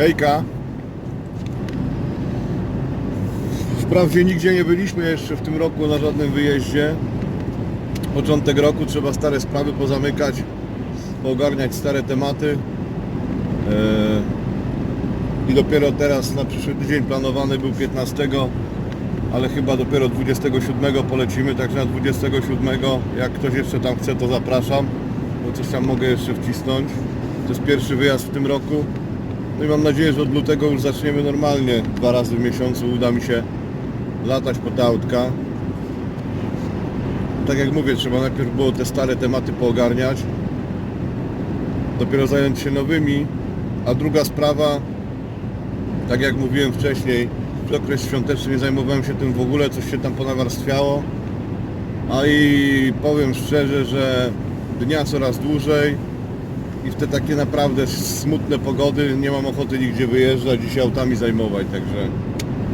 Hejka. Wprawdzie nigdzie nie byliśmy jeszcze w tym roku na żadnym wyjeździe. Początek roku trzeba stare sprawy pozamykać, poogarniać stare tematy. Eee, I dopiero teraz na przyszły tydzień planowany był 15, ale chyba dopiero 27 polecimy, także na 27 jak ktoś jeszcze tam chce to zapraszam, bo coś tam mogę jeszcze wcisnąć. To jest pierwszy wyjazd w tym roku. No i mam nadzieję, że od lutego już zaczniemy normalnie. Dwa razy w miesiącu uda mi się latać po te autka. Tak jak mówię, trzeba najpierw było te stare tematy poogarniać. Dopiero zająć się nowymi. A druga sprawa, tak jak mówiłem wcześniej, w okres świąteczny nie zajmowałem się tym w ogóle, coś się tam ponawarstwiało. A i powiem szczerze, że dnia coraz dłużej i w te takie naprawdę smutne pogody nie mam ochoty nigdzie wyjeżdżać i się autami zajmować, także,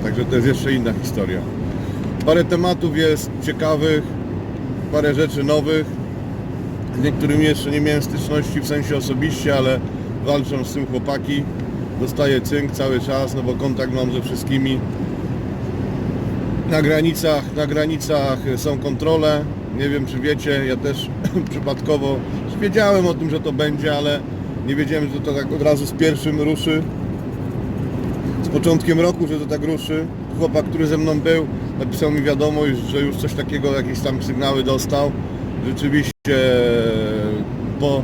także to jest jeszcze inna historia. Parę tematów jest ciekawych, parę rzeczy nowych. Z niektórymi jeszcze nie miałem styczności w sensie osobiście, ale walczą z tym chłopaki. Dostaję cynk cały czas, no bo kontakt mam ze wszystkimi. Na granicach, na granicach są kontrole. Nie wiem czy wiecie, ja też przypadkowo wiedziałem o tym, że to będzie, ale nie wiedziałem, że to tak od razu z pierwszym ruszy. Z początkiem roku, że to tak ruszy. Chłopak, który ze mną był, napisał mi wiadomość, że już coś takiego, jakieś tam sygnały dostał. Rzeczywiście po,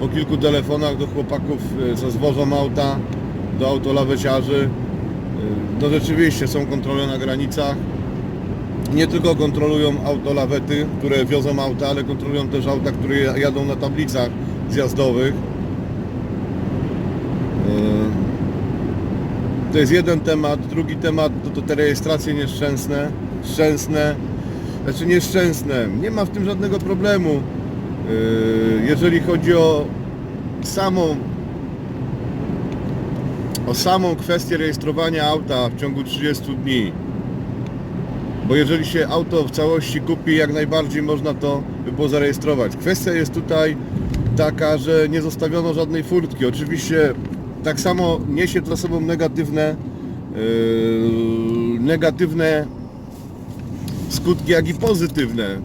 po kilku telefonach do chłopaków, e, co zwożą auta, do autolaweciarzy, e, no rzeczywiście są kontrole na granicach. Nie tylko kontrolują autolawety, które wiozą auta, ale kontrolują też auta, które jadą na tablicach zjazdowych. E, To jest jeden temat. Drugi temat to, to te rejestracje nieszczęsne. Szczęsne. Znaczy nieszczęsne. Nie ma w tym żadnego problemu. E, Jeżeli chodzi o samą o samą kwestię rejestrowania auta w ciągu 30 dni. Bo jeżeli się auto w całości kupi, jak najbardziej można to by było zarejestrować. Kwestia jest tutaj taka, że nie zostawiono żadnej furtki. Oczywiście tak samo niesie za sobą negatywne yy, negatywne skutki, jak i pozytywne.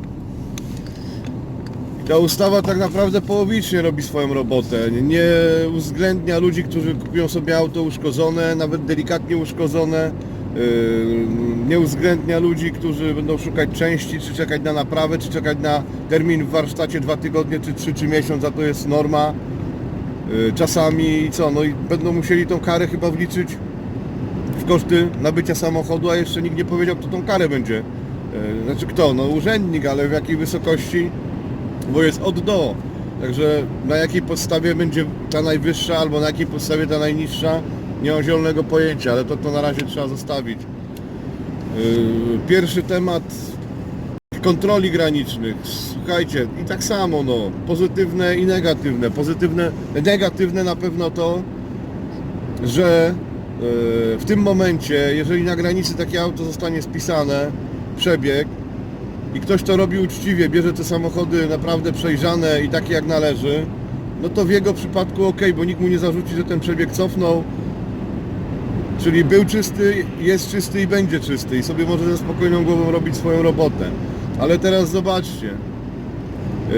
Ta ustawa tak naprawdę połowicznie robi swoją robotę. Nie uwzględnia ludzi, którzy kupują sobie auto uszkodzone, nawet delikatnie uszkodzone. Yy, Nie uwzględnia ludzi, którzy będą szukać części, czy czekać na naprawę, czy czekać na termin w warsztacie dwa tygodnie, czy trzy, czy miesiąc, a to jest norma. Yy, Czasami i co, no i będą musieli tą karę chyba wliczyć w koszty nabycia samochodu, a jeszcze nikt nie powiedział, kto tą karę będzie. Yy, Znaczy kto? No urzędnik, ale w jakiej wysokości bo jest od do. Także na jakiej podstawie będzie ta najwyższa, albo na jakiej podstawie ta najniższa, nie mam zielonego pojęcia, ale to, to na razie trzeba zostawić. Yy, Pierwszy temat kontroli granicznych. Słuchajcie, i tak samo, no, pozytywne i negatywne. Pozytywne, negatywne na pewno to, że yy, w tym momencie, jeżeli na granicy takie auto zostanie spisane, przebieg, i ktoś to robi uczciwie, bierze te samochody naprawdę przejrzane i takie jak należy, no to w jego przypadku ok, bo nikt mu nie zarzuci, że ten przebieg cofnął. Czyli był czysty, jest czysty i będzie czysty i sobie może ze spokojną głową robić swoją robotę. Ale teraz zobaczcie,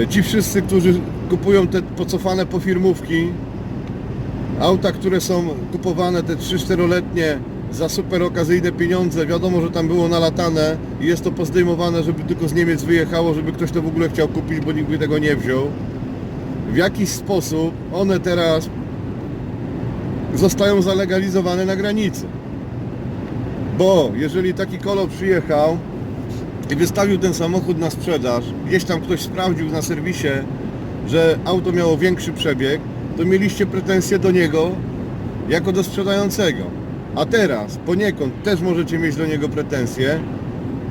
e, ci wszyscy, którzy kupują te pocofane pofirmówki, auta, które są kupowane, te 3-4-letnie za super okazyjne pieniądze, wiadomo, że tam było nalatane i jest to pozdejmowane, żeby tylko z Niemiec wyjechało, żeby ktoś to w ogóle chciał kupić, bo nikt by tego nie wziął. W jakiś sposób one teraz zostają zalegalizowane na granicy. Bo jeżeli taki kolo przyjechał i wystawił ten samochód na sprzedaż, gdzieś tam ktoś sprawdził na serwisie, że auto miało większy przebieg, to mieliście pretensje do niego jako do sprzedającego. A teraz poniekąd też możecie mieć do niego pretensje,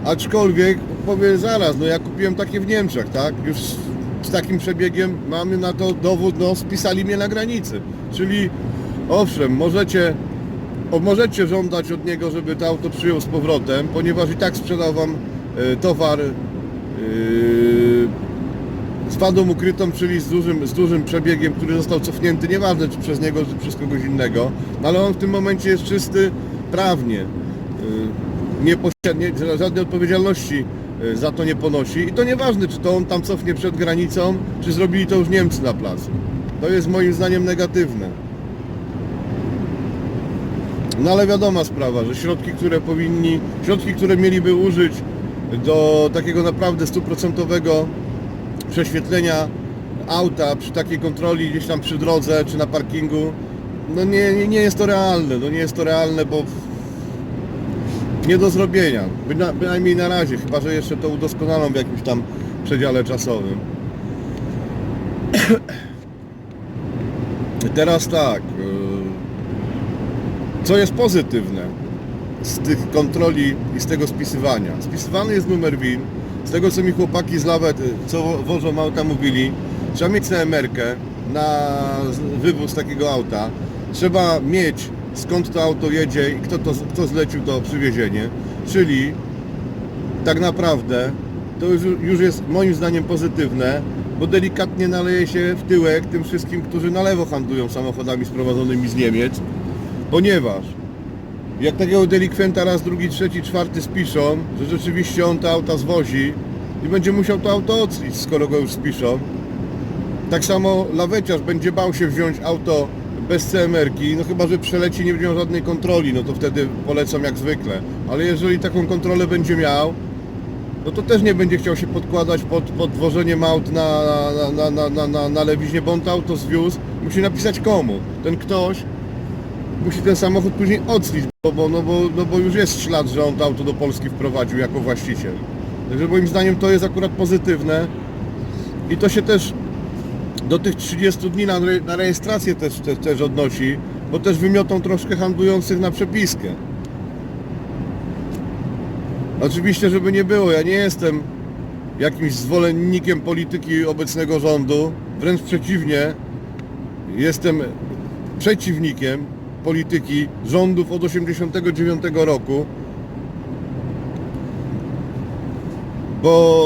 aczkolwiek powie zaraz, no ja kupiłem takie w Niemczech, tak? Już z, z takim przebiegiem mamy na to dowód, no spisali mnie na granicy. Czyli owszem, możecie, możecie żądać od niego, żeby to auto przyjął z powrotem, ponieważ i tak sprzedał wam e, towar e, z fadą ukrytą, czyli z dużym, z dużym przebiegiem, który został cofnięty, nieważne czy przez niego, czy przez kogoś innego, no ale on w tym momencie jest czysty prawnie. Y, Nie posiada żadnej odpowiedzialności za to nie ponosi i to nieważne, czy to on tam cofnie przed granicą, czy zrobili to już Niemcy na placu. To jest moim zdaniem negatywne. No ale wiadoma sprawa, że środki, które powinni, środki, które mieliby użyć do takiego naprawdę stuprocentowego prześwietlenia auta przy takiej kontroli gdzieś tam przy drodze czy na parkingu, no nie, nie, jest to realne, no nie jest to realne, bo nie do zrobienia, Byna, bynajmniej na razie, chyba że jeszcze to udoskonalą w jakimś tam przedziale czasowym. Teraz tak, co jest pozytywne z tych kontroli i z tego spisywania? Spisywany jest numer WIN. Z tego co mi chłopaki z Lawet, co wo- wożą auta mówili, trzeba mieć CMR-kę na wywóz takiego auta. Trzeba mieć skąd to auto jedzie i kto, to, kto zlecił to przywiezienie. Czyli tak naprawdę to już, już jest moim zdaniem pozytywne, bo delikatnie naleje się w tyłek tym wszystkim, którzy na lewo handlują samochodami sprowadzonymi z Niemiec, ponieważ jak takiego delikwenta raz, drugi, trzeci, czwarty spiszą, że rzeczywiście on te auta zwozi i będzie musiał to auto oclić, skoro go już spiszą. Tak samo laweciarz będzie bał się wziąć auto bez CMR-ki, no chyba, że przeleci nie będzie miał żadnej kontroli, no to wtedy polecam jak zwykle. Ale jeżeli taką kontrolę będzie miał, no to też nie będzie chciał się podkładać pod, pod wożeniem aut na, na, na, na, na, na lewiźnie, bo on to auto zwiózł, musi napisać komu. Ten ktoś musi ten samochód później oclić, bo, bo, no, bo, no bo już jest ślad, że on to auto do Polski wprowadził jako właściciel. Także moim zdaniem to jest akurat pozytywne i to się też do tych 30 dni na, na rejestrację też, też, też odnosi, bo też wymiotą troszkę handlujących na przepiskę. Oczywiście, żeby nie było, ja nie jestem jakimś zwolennikiem polityki obecnego rządu, wręcz przeciwnie, jestem przeciwnikiem polityki rządów od 89 roku, bo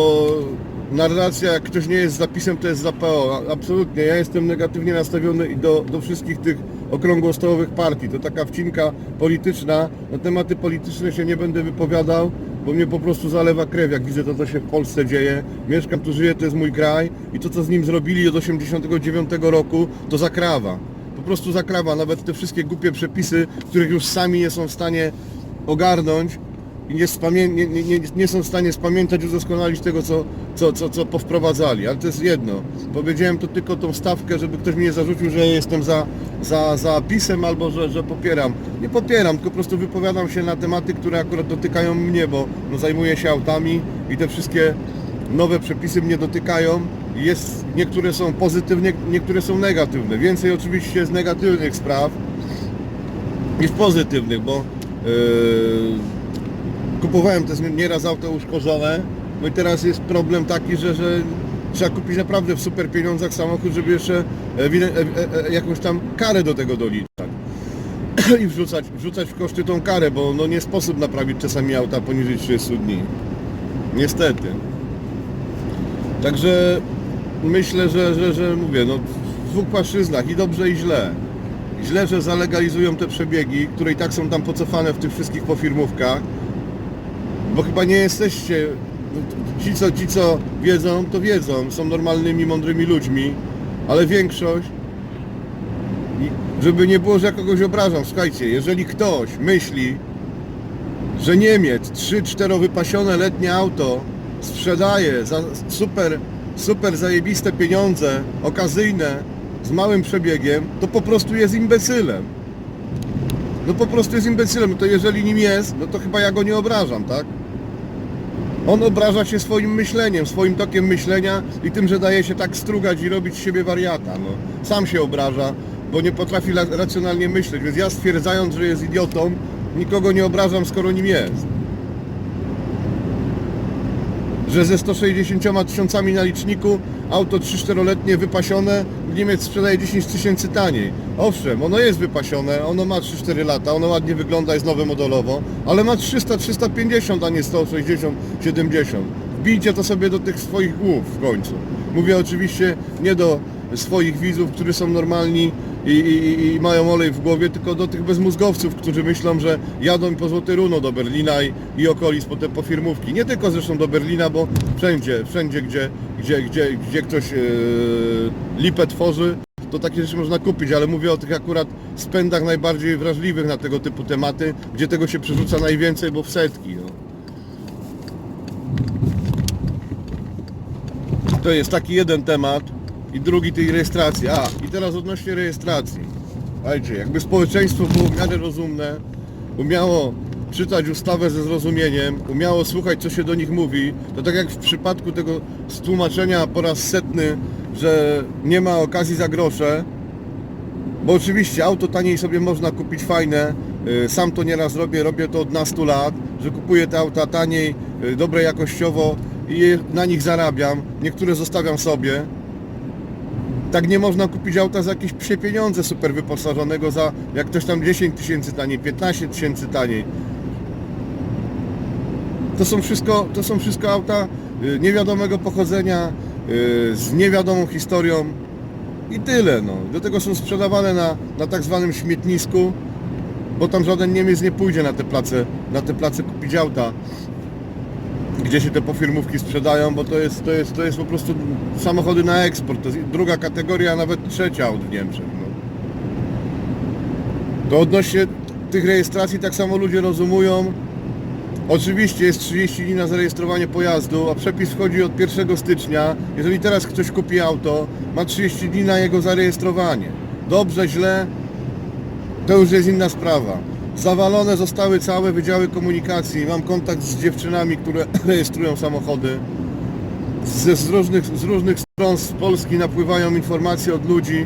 narracja, jak ktoś nie jest zapisem, to jest za PO. Absolutnie, ja jestem negatywnie nastawiony do, do wszystkich tych okrągłostołowych partii. To taka wcinka polityczna. Na tematy polityczne się nie będę wypowiadał, bo mnie po prostu zalewa krew, jak widzę to, co się w Polsce dzieje. Mieszkam tu, żyję, to jest mój kraj i to, co z nim zrobili od 89 roku, to zakrawa. Prostu zakrawa. Nawet te wszystkie głupie przepisy, których już sami nie są w stanie ogarnąć, i nie, spamię- nie, nie, nie, są w stanie spamiętać, udoskonalić tego, co, co, co, co powprowadzali. Ale to jest jedno. Powiedziałem to tylko tą stawkę, żeby ktoś mi nie zarzucił, że jestem za, za, za pisem albo że, że popieram. Nie popieram, tylko po prostu wypowiadam się na tematy, które akurat dotykają mnie, bo no, zajmuję się autami i te wszystkie nowe przepisy mnie dotykają. Jest, niektóre są pozytywne, niektóre są negatywne. Więcej oczywiście jest negatywnych spraw niż pozytywnych, bo yy, kupowałem też nieraz auto uszkodzone, no i teraz jest problem taki, że, że trzeba kupić naprawdę w super pieniądzach samochód, żeby jeszcze e, e, jakąś tam karę do tego doliczać i wrzucać, wrzucać w koszty tą karę, bo no nie sposób naprawić czasami auta poniżej 30 dni. Niestety. Także myślę, że, że, że mówię, no w dwóch płaszczyznach i dobrze i źle. Źle, że zalegalizują te przebiegi, które i tak są tam pocofane w tych wszystkich pofirmówkach, bo chyba nie jesteście, ci co, ci co wiedzą, to wiedzą, są normalnymi, mądrymi ludźmi, ale większość, żeby nie było, że ja kogoś obrażam, słuchajcie, jeżeli ktoś myśli, że Niemiec 3-4 wypasione letnie auto sprzedaje za super, super zajebiste pieniądze, okazyjne, z małym przebiegiem, to po prostu jest imbecylem. No po prostu jest imbecylem, no to jeżeli nim jest, no to chyba ja go nie obrażam, tak? On obraża się swoim myśleniem, swoim tokiem myślenia i tym, że daje się tak strugać i robić z siebie wariata. No. Sam się obraża, bo nie potrafi racjonalnie myśleć, więc ja stwierdzając, że jest idiotą, nikogo nie obrażam, skoro nim jest. Że ze 160 tysiącami na liczniku auto 3-4-letnie wypasione Niemiec sprzedaje 10 tysięcy taniej. Owszem, ono jest wypasione, ono ma 3-4 lata, ono ładnie wygląda, jest nowe modelowo, ale ma 300-350, a nie 160-70. Wbijcie to sobie do tych swoich głów w końcu. Mówię oczywiście nie do swoich widzów, którzy są normalni i, i, i mają olej w głowie, tylko do tych bezmózgowców, którzy myślą, że jadą po Złoty Runo do Berlina i, i okolic potem po firmówki. Nie tylko zresztą do Berlina, bo wszędzie, wszędzie gdzie, gdzie, gdzie, gdzie ktoś yy, lipę tworzy, to takie rzeczy można kupić, ale mówię o tych akurat spędach najbardziej wrażliwych na tego typu tematy, gdzie tego się przerzuca najwięcej, bo w setki. No. To jest taki jeden temat i drugi tej rejestracji. A, i teraz odnośnie rejestracji. Słuchajcie, jakby społeczeństwo było w miarę rozumne, umiało czytać ustawę ze zrozumieniem, umiało słuchać, co się do nich mówi, to tak jak w przypadku tego stłumaczenia po raz setny, że nie ma okazji za grosze, bo oczywiście auto taniej sobie można kupić fajne, y, sam to nieraz robię, robię to od nastu lat, że kupuję te auta taniej, y, dobre jakościowo i na nich zarabiam, niektóre zostawiam sobie. Tak nie można kupić auta za jakieś psie pieniądze super wyposażonego za jak ktoś tam 10 tysięcy taniej, 15 tysięcy taniej. To są wszystko, to są wszystko auta y, niewiadomego pochodzenia, y, z niewiadomą historią i tyle. No. Do tego są sprzedawane na, na tak zwanym śmietnisku, bo tam żaden Niemiec nie pójdzie na te place, na te place kupić auta, gdzie się te pofirmówki sprzedają, bo to jest, to jest, to jest po prostu samochody na eksport. To jest druga kategoria, a nawet trzecia w Niemczech. No. To odnośnie tych rejestracji tak samo ludzie rozumują. Oczywiście jest 30 dni na zarejestrowanie pojazdu, a przepis wchodzi od 1 stycznia. Jeżeli teraz ktoś kupi auto, ma 30 dni na jego zarejestrowanie. Dobrze, źle, to już jest inna sprawa. Zawalone zostały całe wydziały komunikacji. Mam kontakt z dziewczynami, które rejestrują samochody. Z, z, różnych, z różnych stron z Polski napływają informacje od ludzi.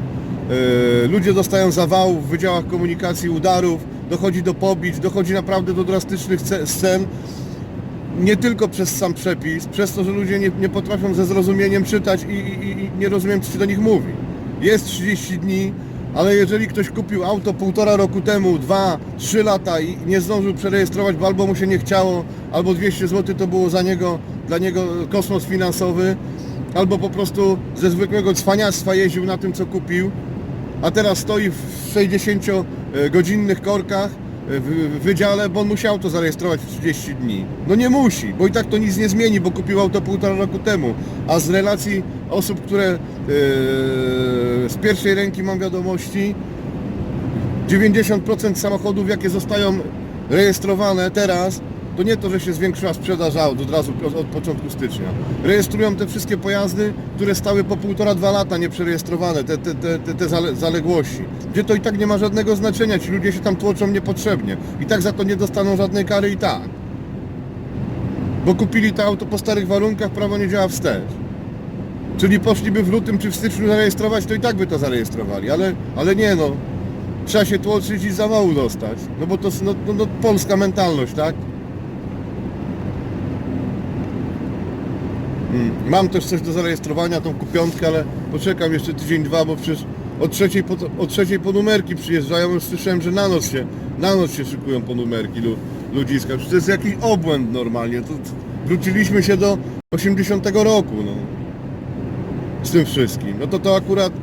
Yy, ludzie dostają zawałów w wydziałach komunikacji, udarów, dochodzi do pobić, dochodzi naprawdę do drastycznych ce- scen. Nie tylko przez sam przepis, przez to, że ludzie nie, nie potrafią ze zrozumieniem czytać i, i, i nie rozumiem, co się do nich mówi. Jest 30 dni, ale jeżeli ktoś kupił auto półtora roku temu, dwa, trzy lata i nie zdążył przerejestrować, bo albo mu się nie chciało, albo 200 zł to było za niego, dla niego kosmos finansowy, albo po prostu ze zwykłego cwaniactwa jeździł na tym, co kupił, a teraz stoi w 60-godzinnych korkach w wydziale, bo on musiał to zarejestrować w 30 dni. No nie musi, bo i tak to nic nie zmieni, bo kupił auto półtora roku temu. A z relacji osób, które yy, z pierwszej ręki mam wiadomości, 90% samochodów, jakie zostają rejestrowane teraz, to nie to, że się zwiększyła sprzedaż aut od razu od, początku stycznia. Rejestrują te wszystkie pojazdy, które stały po półtora, dwa lata nieprzerejestrowane, te, te, te, te, te zale, zaległości. Gdzie to i tak nie ma żadnego znaczenia, ci ludzie się tam tłoczą niepotrzebnie. I tak za to nie dostaną żadnej kary i tak. Bo kupili to auto po starych warunkach, prawo nie działa wstecz. Czyli poszliby w lutym czy w styczniu zarejestrować, to i tak by to zarejestrowali, ale, ale nie no. Trzeba się tłoczyć i zawału dostać. No bo to no, no, no, polska mentalność, tak? Mam też coś do zarejestrowania, tą kupiątkę, ale poczekam jeszcze tydzień, dwa, bo przecież od trzeciej po, trzeciej po numerki przyjeżdżają, już słyszałem, że na noc się, na noc się szykują po numerki lu, ludziska. Przecież to jest jakiś obłęd normalnie. To, to, wróciliśmy się do 80 roku, no. Z tym wszystkim. No to to akurat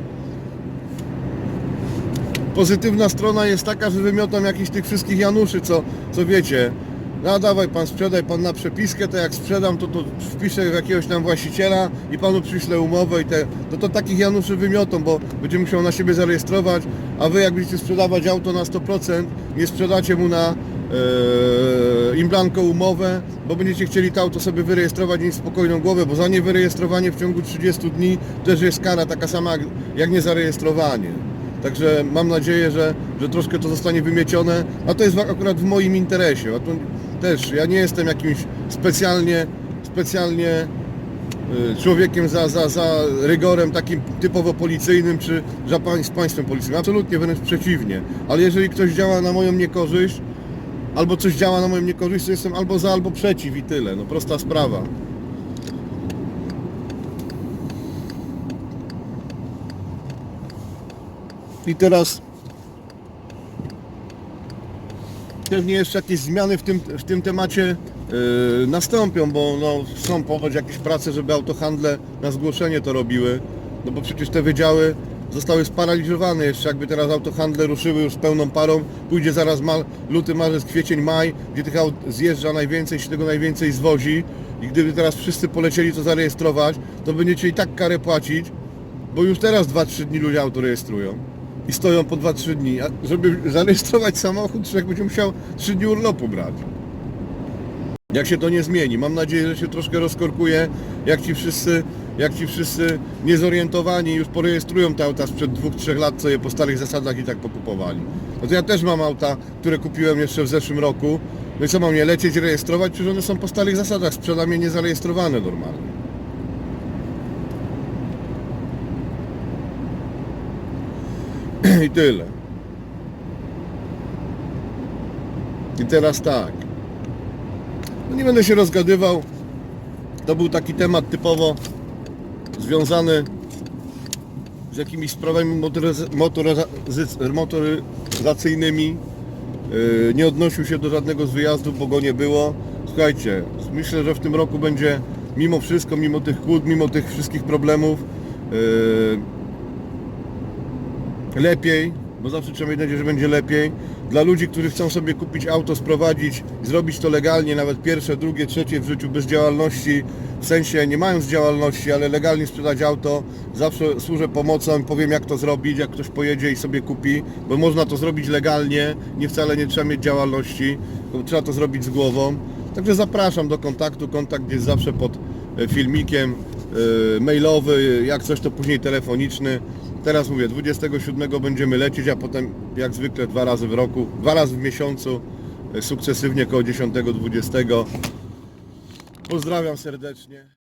pozytywna strona jest taka, że wymiotam jakichś tych wszystkich Januszy, co, co wiecie, no dawaj pan, sprzedaj pan na przepiskę, to jak sprzedam, to to wpiszę w jakiegoś tam właściciela i panu przyślę umowę i te, to to takich Januszy wymiotą, bo będzie musiał na siebie zarejestrować, a wy jak będziecie sprzedawać auto na 100%, nie sprzedacie mu na e, im umowę, bo będziecie chcieli to auto sobie wyrejestrować i spokojną głowę, bo za niewyrejestrowanie w ciągu 30 dni też jest kara taka sama jak, jak niezarejestrowanie. Także mam nadzieję, że, że troszkę to zostanie wymiecione, a to jest akurat w moim interesie. Też ja nie jestem jakimś specjalnie, specjalnie y, człowiekiem za, za, za rygorem takim typowo policyjnym czy za z państwem policyjnym. Absolutnie, wręcz przeciwnie. Ale jeżeli ktoś działa na moją niekorzyść, albo coś działa na moją niekorzyść, to jestem albo za, albo przeciw i tyle. No prosta sprawa. I teraz pewnie jeszcze jakieś zmiany w tym, w tym temacie yy, nastąpią, bo no, są ponoć jakieś prace, żeby autohandle na zgłoszenie to robiły, no bo przecież te wydziały zostały sparaliżowane jeszcze, jakby teraz autohandle ruszyły już z pełną parą, pójdzie zaraz ma, luty, marzec, kwiecień, maj, gdzie tych aut zjeżdża najwięcej, się tego najwięcej zwozi. I gdyby teraz wszyscy polecieli to zarejestrować, to będziecie i tak karę płacić, bo już teraz 2-3 dni ludzie auto rejestrują i stoją po 2-3 dni, a żeby zarejestrować samochód, człowiek będzie musiał 3 dni urlopu brać. Jak się to nie zmieni, mam nadzieję, że się troszkę rozkorkuje, jak ci wszyscy, jak ci wszyscy niezorientowani już porejestrują te auta sprzed 2-3 lat, co je po starych zasadach i tak pokupowali. No to ja też mam auta, które kupiłem jeszcze w zeszłym roku, no i co mam je lecieć, rejestrować, przecież one są po starych zasadach, sprzedam je niezarejestrowane normalnie. I tyle. I teraz tak. No nie będę się rozgadywał. To był taki temat typowo związany z jakimiś sprawami motoryzacyjnymi. Yy, Nie odnosił się do żadnego z wyjazdów, bo go nie było. Słuchajcie, myślę, że w tym roku będzie mimo wszystko, mimo tych kłód, mimo tych wszystkich problemów yy, lepiej, bo zawsze trzeba mieć nadzieję, że będzie lepiej. Dla ludzi, którzy chcą sobie kupić auto, sprowadzić, zrobić to legalnie, nawet pierwsze, drugie, trzecie w życiu bez działalności, w sensie nie mając działalności, ale legalnie sprzedać auto, zawsze służę pomocą powiem jak to zrobić, jak ktoś pojedzie i sobie kupi, bo można to zrobić legalnie, nie wcale nie trzeba mieć działalności, trzeba to zrobić z głową. Także zapraszam do kontaktu, kontakt jest zawsze pod e, filmikiem, e, mailowy, jak coś to później telefoniczny. Teraz mówię, 27 będziemy lecieć, a potem jak zwykle dwa razy w roku, dwa razy w miesiącu, e, sukcesywnie koło 10-20. Pozdrawiam serdecznie.